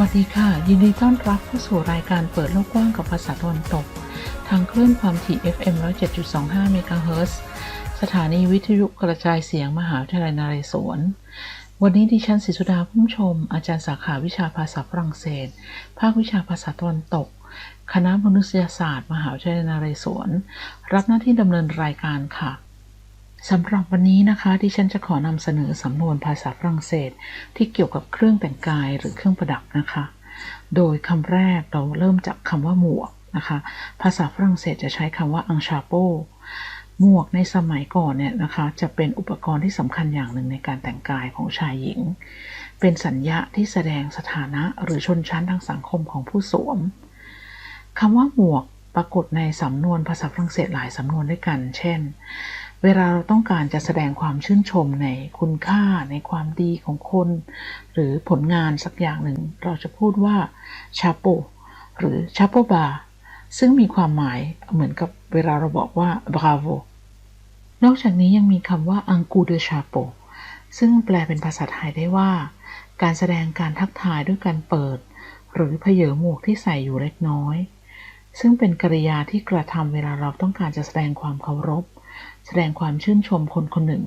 วัสดีค่ะ ยินดีต้อนรับเข้าสู่รายการเปิดโลกกว้างกับภาษาตะวันตก ทางคลื่นความถี่ FM 107.25เมกะเฮิรตซ์สถานีวิทยุกระจายเสียงมหาวิทยาลัยนเรศวร วันนี้ดิฉันศิสุดาพุ่มชม อาจารย์สาขาวิชาภาษาฝรั่งเศส ภาควิชาภาษาตะวันตก คณะมนุษยศาสตร์ มหาวิทยาลัยนเรศวร รับหน้าที่ดำเนินรายการค่ะ สำหรับวันนี้นะคะที่ฉันจะขอนำเสนอสำนวนภาษาฝรั่งเศส ที่เกี่ยวกับเครื่องแต่งกายหรือเครื่องประดับนะคะ โดยคำแรกเราเริ่มจากคำว่าหมวกนะคะ ภาษาฝรั่งเศสจะใช้คำว่าอังชาโปหมวกในสมัยก่อนเนี่ยนะคะ จะเป็นอุปกรณ์ที่สำคัญอย่างหนึ่งในการแต่งกายของชายหญิง เป็นสัญญาที่แสดงสถานะหรือชนชั้นทางสังคมของผู้สวมคำว่าหมวกปรากฏในสำนวนภาษาฝรั่งเศสหลายสำนวนด้วยกัน เช่น เวลาเราต้องการจะแสดงความชื่นชมในคุณค่าในความดีของคน หรือผลงานสักอย่างหนึ่ง เราจะพูดว่าชาโปหรือชาโปบาซึ่งมีความหมายเหมือนกับเวลาเราบอกว่า bravo นอกจากนี้ยังมีคำว่า un coup de chapeau ซึ่งแปลเป็นภาษาไทยได้ว่า การแสดงการทักทายด้วยการเปิด หรือเพเยอหมวกที่ใส่อยู่เล็กน้อย ซึ่งเป็นกริยาที่กระทำเวลาเราต้องการจะแสดงความเคารพ แสดงความชื่นชมคนคนหนึ่ง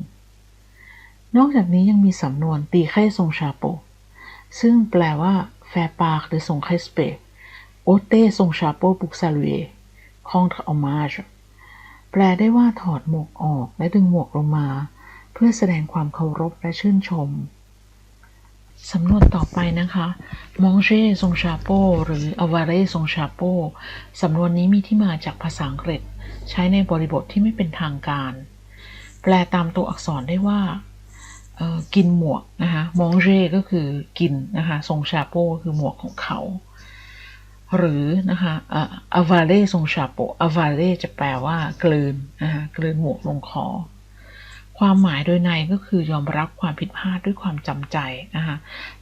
นอกจากนี้ยังมีสำนวนตีไข่ทรงชาโป ซึ่งแปลว่า faire part de son respect ôter son chapeau pour saluer contre hommage แปลได้ว่าถอดหมวกออกและดึงหมวกลงมา เพื่อแสดงความเคารพและชื่นชมสำนวนต่อไปนะคะ manger son chapeau หรือ avaler son chapeau สำนวนนี้มีที่มาจากภาษาอังกฤษ ใช้ในบริบทที่ไม่เป็นทางการ แปลตามตัวอักษรได้ว่ากินหมวกนะคะ manger ก็คือกินนะคะ son chapeau คือหมวกของเขา หรือนะคะอ v a l e son chapeau a v a l e จะแปลว่ากลืนนะคะกลืนหมวกลงคอความหมายโดยในก็คือยอมรับความผิดพลาดด้วยความจำใจนะคะ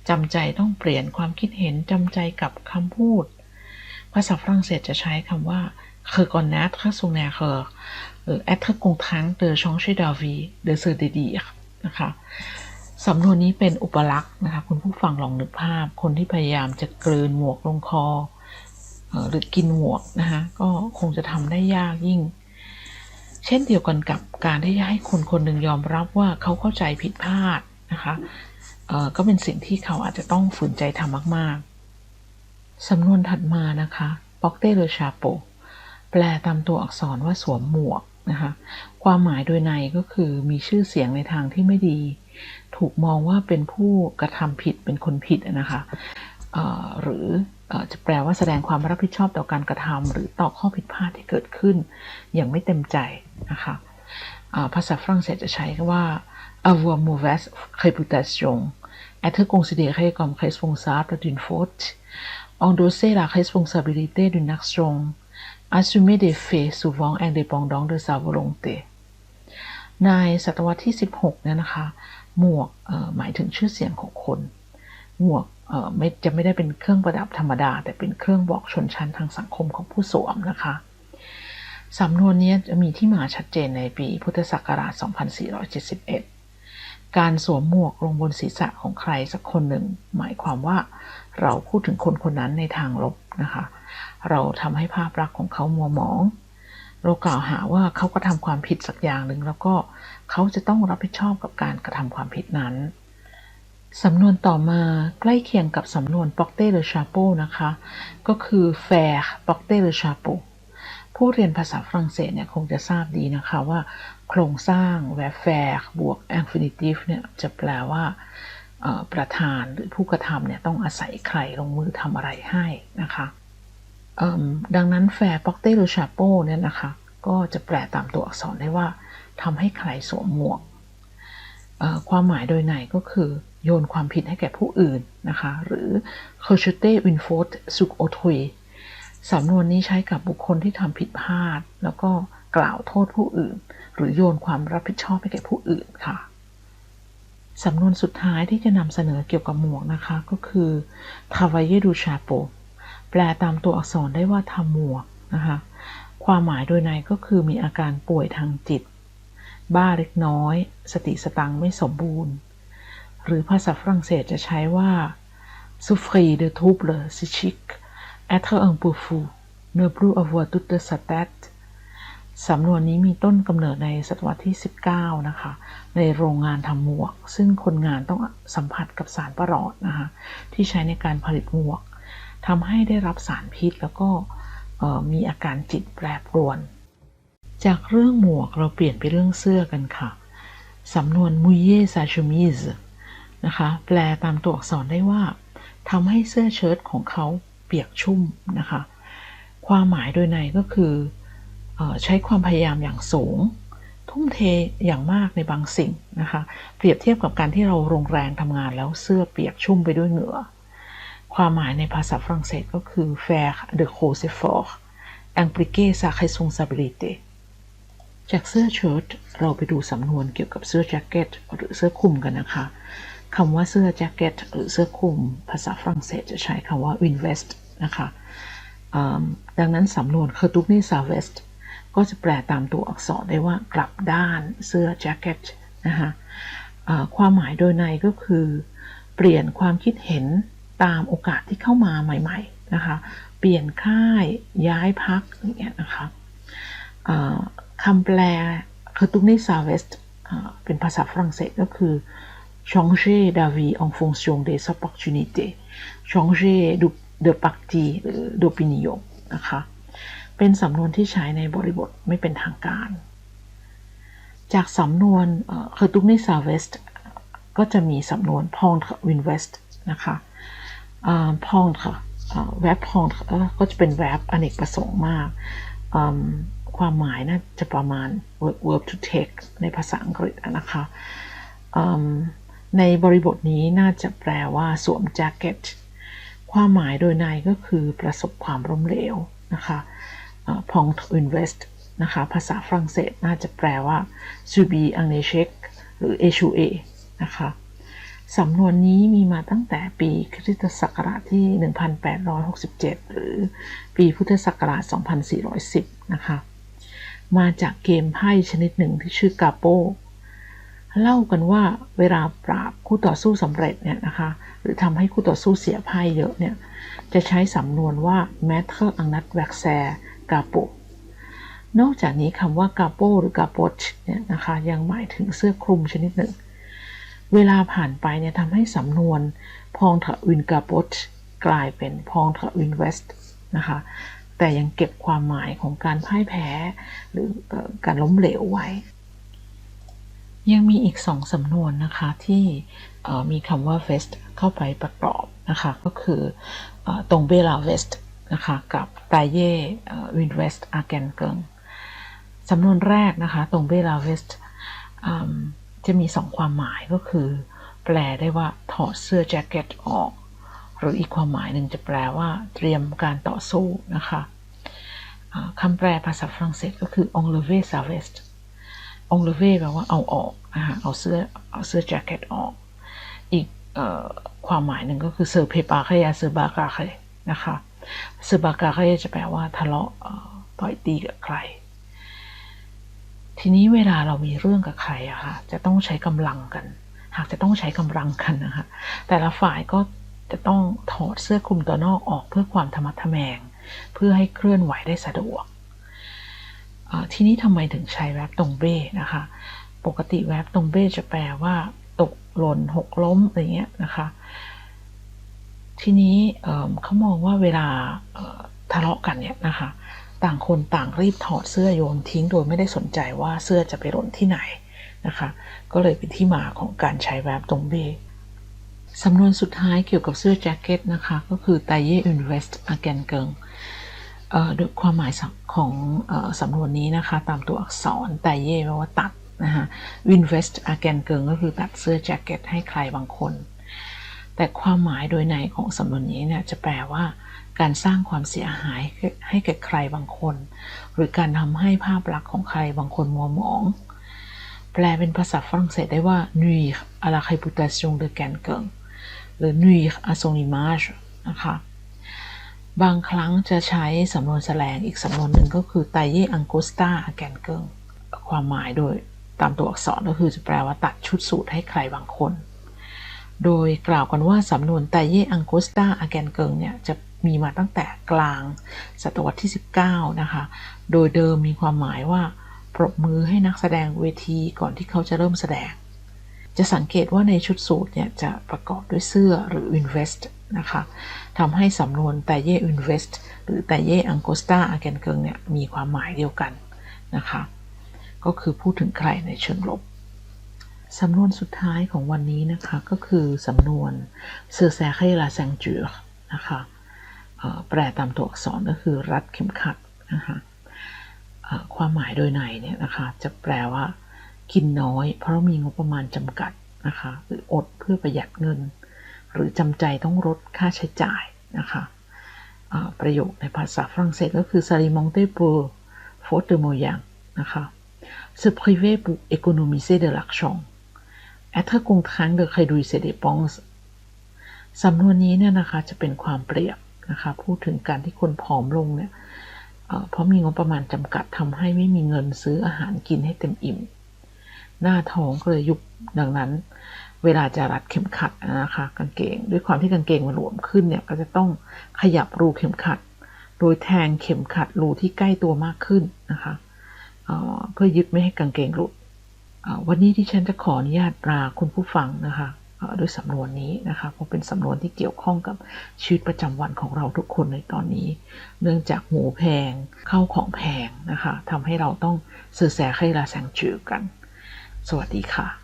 จำใจต้องเปลี่ยนความคิดเห็นจำใจกับคำพูด ภาษาฝรั่งเศสจะใช้คำว่า reconnaître son erreur หรือ être contraint de changer d'avis de se dédire นะคะสำนวนนี้เป็นอุปลักษณ์นะคะคุณผู้ฟังลองนึกภาพ คนที่พยายามจะกลืนหมวกลงคอหรือกินหมวกนะคะก็คงจะทำได้ยากยิ่ง เช่นเดียวกันกับการที่จะให้คนคนหนึ่งยอมรับว่าเขาเข้าใจผิดพลาดนะคะก็เป็นสิ่งที่เขาอาจจะต้องฝืนใจทำมาก ๆสำนวนถัดมานะคะปอกเต้เลชาโป แปลตามตัวอักษรว่าสวมหมวกนะคะความหมายโดยในก็คือมีชื่อเสียงในทางที่ไม่ดี ถูกมองว่าเป็นผู้กระทำผิดเป็นคนผิดนะคะหรือจะแปลว่าแสดงความรับผิดชอบต่อการกระทำหรือต่อข้อผิดพลาดที่เกิดขึ้น อย่างไม่เต็มใจนะคะภาษาฝรั่งเศสจะใช้ว่า avoir mauvaise réputation être considéré comme responsable d'une faute endosser la responsabilité d'une action assumer des faits souvent indépendants de sa volonté ในศตวรรษที่ 16 เนี่ยนะคะ หมวกหมายถึงชื่อเสียงของคน หมวกไม่จะไม่ได้เป็นเครื่องประดับธรรมดา แต่เป็นเครื่องบอกชนชั้นทางสังคมของผู้สวมนะคะสำนวนนี้จะมีที่มาชัดเจนในปีพุทธศักราช 2471 การสวมหมวกลงบนศีรษะของใครสักคนหนึ่ง หมายความว่าเราพูดถึงคนคนนั้นในทางลบนะคะ เราทำให้ภาพลักษณ์ของเขามัวหมอง เรากล่าวหาว่าเขากระทำความผิดสักอย่างหนึ่งแล้วก็เขาจะต้องรับผิดชอบกับการกระทำความผิดนั้นสำนวนต่อมาใกล้เคียงกับสำนวน porter le chapeau นะคะ ก็คือ faire porter le chapeau ผู้เรียนภาษาฝรั่งเศสเนี่ยคงจะทราบดีนะคะว่า โครงสร้าง verb faire บวก infinitive เนี่ยจะแปลว่า ประธานหรือผู้กระทำเนี่ยต้องอาศัยใครลงมือทำอะไรให้นะคะดังนั้นแฟร์ป็อกเต้หรือชาโป้เนี่ยนะคะก็จะแปลตามตัวอักษรได้ว่าทำให้ใครสวมหมวก ความหมายโดยในก็คือโยนความผิดให้แก่ผู้อื่นนะคะหรือ c o c h e t e une faute sur autrui สำนวนนี้ใช้กับบุคคลที่ทำผิดพลาด แล้วก็กล่าวโทษผู้อื่น หรือโยนความรับผิดชอบให้แก่ผู้อื่นค่ะ สำนวนสุดท้ายที่จะนำเสนอเกี่ยวกับหมวกนะคะก็คือ travaille du chapeau แปลตามตัวอักษรได้ว่าทำหมวกนะคะความหมายโดยในก็คือมีอาการป่วยทางจิต บ้าเล็กน้อย สติสตังไม่สมบูรณ์ หรือภาษาฝรั่งเศสจะใช้ว่า souffrir de troubles psychiques être un peu fou ne plus avoir toute sa tête สำนวนนี้มีต้นกำเนิดในศตวรรษที่ 19 นะคะ ในโรงงานทำหมวก ซึ่งคนงานต้องสัมผัสกับสารประหลอดนะคะที่ใช้ในการผลิตหมวกทำให้ได้รับสารพิษแล้วก็มีอาการจิตแปรปรวน จากเรื่องหมวกเราเปลี่ยนไปเรื่องเสื้อกันค่ะ สำนวน mouiller sa chemise นะคะแปลตามตัวอักษรได้ว่าทำให้เสื้อเชิ้ตของเขาเปียกชุ่มนะคะ ความหมายโดยในก็คือ ใช้ความพยายามอย่างสูง ทุ่มเทอย่างมากในบางสิ่งนะคะ เปรียบเทียบกับการที่เราลงแรงทำงานแล้วเสื้อเปียกชุ่มไปด้วยเหงื่อ ความหมายในภาษาฝรั่งเศสก็คือ faire de gros efforts impliquer sa responsabilité จากเสื้อเชิ้ตเราไปดูสำนวนเกี่ยวกับเสื้อแจ็คเก็ตหรือเสื้อคลุมกันนะคะคำว่าเสื้อแจ็คเก็ตหรือเสื้อคลุม ภาษาฝรั่งเศสจะใช้คำว่า invest นะคะดังนั้นสำนวน c u r t u n e s a vest ก็จะแปลตามตัวอักษรได้ว่ากลับด้านเสื้อแจ็คเก็ตนะคะความหมายโดยในก็คือ เปลี่ยนความคิดเห็นตามโอกาสที่เข้ามาใหม่ๆนะคะเปลี่ยนค่ายย้ายพักอย่างเงี้ยนะคะคำแปลคือตุกนี่ซาเวสเป็นภาษาฝรั่งเศสก็คือ changer d'avis en fonction des opportunités changer de parti d'opinion นะคะ เป็นสำนวนที่ใช้ในบริบทไม่เป็นทางการ จากสำนวนคือตุกนิซาเวสก็จะมีสำนวนพองวินเวสต์นะคะพองค่ะแวบพองก็จะเป็นแวบอเนกประสงค์มาก ความหมายน่าจะประมาณ verb to take ในภาษาอังกฤษนะคะในบริบทนี้น่าจะแปลว่าสวมแจ็คเก็ต ความหมายโดยในก็คือประสบความล้มเหลวนะคะ พองอินเวสต์นะคะ ภาษาฝรั่งเศสน่าจะแปลว่า subi un échec หรือ échouer นะคะ สำนวนนี้มีมาตั้งแต่ปีคริสตศักราชที่ 1867 หรือปีพุทธศักราช 2410 นะคะ มาจากเกมไพ่ชนิดหนึ่งที่ชื่อกาโปเล่ากันว่าเวลาปราบคู่ต่อสู้สำเร็จเนี่ยนะคะ หรือทำให้คู่ต่อสู้เสียไพ่เยอะเนี่ย จะใช้สำนวนว่า matter a n a t v a x e r g a p o นอกจากนี้คำว่ากาโปหรือกาโปชเนี่ยนะคะยังหมายถึงเสื้อคลุมชนิดหนึ่ง เวลาผ่านไปเนี่ยทำให้สำนวนพองถะวินกาโปชกลายเป็นพองถะวินเวสต์นะคะแต่ยังเก็บความหมายของการพ่ายแพ้หรือการล้มเหลวไว้ ยังมีอีกสองสำนวนนะคะที่มีคำว่า vest เข้าไปประกอบนะคะก็คือตรงเบลา vest นะคะกับตาเย่วินเวสต์อาแกนเกิงสำนวนแรกนะคะตรงเบลา vest จะมีสองความหมายก็คือ แปลได้ว่าถอดเสื้อแจ็คเก็ตออก หรืออีกความหมายหนึ่งจะแปลว่าเตรียมการต่อสู้นะคะคำแปลภาษาฝรั่งเศสก็คือ enlever sa veste องเลเว่แปลว่าเอาออกนะคะเอาเสื้อเอาเสื้อแจ็คเก็ตออก อีกความหมายหนึ่งก็คือเซอร์เพปาเคยาเซอร์บากาเคยนะคะ เซบากาเคยจะแปลว่าทะเลาะต่อยตีกับใคร ทีนี้เวลาเรามีเรื่องกับใครอะค่ะ จะต้องใช้กำลังกัน หากจะต้องใช้กำลังกันนะคะแต่ละฝ่ายก็จะต้องถอดเสื้อคลุมตัวนอกออกเพื่อความธรรมะทแมง เพื่อให้เคลื่อนไหวได้สะดวก ทีนี้ทำไมถึงใช้แวบตรงเบ้นะคะ ปกติแวบตรงเบ้จะแปลว่า ตกหล่นหกล้มอะไรเงี้ยนะคะ ทีนี้เขามองว่าเวลาทะเลาะกันเนี่ยนะคะ ต่างคนต่างรีบถอดเสื้อโยนทิ้งโดยไม่ได้สนใจว่าเสื้อจะไปหล่นที่ไหนนะคะ ก็เลยเป็นที่มาของการใช้แวบตรงเบสำนวนสุดท้ายเกี่ยวกับเสื้อแจ็คเก็ตนะคะ ก็คือไตเย่อินเวสต์อาแกนเกิงโดยความหมายของสำนวนนี้นะคะ ตามตัวอักษรแต่เย่แปลว่าตัดนะคะวินเวสต์อาแกนเกิงก็คือตัดเสื้อแจ็คเก็ตให้ใครบางคน แต่ความหมายโดยในของสำนวนนี้เนี่ยจะแปลว่า การสร้างความเสียหายให้แก่ใครบางคน หรือการทำให้ภาพลักษณ์ของใครบางคนมัวหมอง แปลเป็นภาษาฝรั่งเศสได้ว่า nuire à la réputation de quelqu'un หรือ nuire à son image นะคะบางครั้งจะใช้สำนวนแสลงอีกสำนวนหนึ่งก็คือไตเย่อังกสตาแกนเกิงความหมายโดยตามตัวอักษรก็คือจะแปลว่าตัดชุดสูตรให้ใครบางคน โดยกล่าวกันว่าสำนวนไตเย่อังโกสตาอาแกนเกิงเนี่ยจะมีมาตั้งแต่กลางศตวรรษที่ 19 นะคะ โดยเดิมมีความหมายว่าปรบมือให้นักแสดงเวทีก่อนที่เขาจะเริ่มแสดง จะสังเกตว่าในชุดสูทเนี่ยจะประกอบด้วยเสื้อหรือ invest นะคะทำให้สำนวนไตเย่ invest หรือไตเย่อังโกสตาอาแกนเกิงเนี่ยมีความหมายเดียวกันนะคะ ก็คือพูดถึงใครในเชิงลบ สำนวนสุดท้ายของวันนี้นะคะก็คือสำนวนเซอร์แซเคลาแซงจูนะคะแปลตามตัวอักษรก็คือรัดเข็มขัดนะคะความหมายโดยในเนี่ยนะคะจะแปลว่ากินน้อย เพราะมีงบประมาณจำกัดนะคะหรืออดเพื่อประหยัดเงิน หรือจำใจต้องลดค่าใช้จ่ายนะคะประโยคในภาษาฝรั่งเศสก็คือ s'alimenter pour faute de moyens นะคะ se priver pour économiser de l'argent être contraint de réduire ses dépenses สำนวนนี้เนี่ยนะคะจะเป็นความเปรียบนะคะพูดถึงการที่คนผอมลงเนี่ยเพราะมีงบประมาณจำกัดทำให้ไม่มีเงินซื้ออาหารกินให้เต็มอิ่ม หน้าท้องก็เลยยุบดังนั้น เวลาจะรัดเข็มขัดนะคะกางเกง ด้วยความที่กางเกงมันหลวมขึ้นเนี่ยก็จะต้องขยับรูเข็มขัด โดยแทงเข็มขัดรูที่ใกล้ตัวมากขึ้นนะคะเเพื่อยึดไม่ให้กางเกงหลุด วันนี้ที่ฉันจะขออนุญาตลาคุณผู้ฟังนะคะด้วยสำนวนนี้นะคะเพราะเป็นสำนวนที่เกี่ยวข้องกับชีวิตประจำวันของเราทุกคนในตอนนี้ เนื่องจากหมูแพงเข้าวของแพงนะคะทำให้เราต้องเสือแสให้ลาแซงจือกัน สวัสดีค่ะ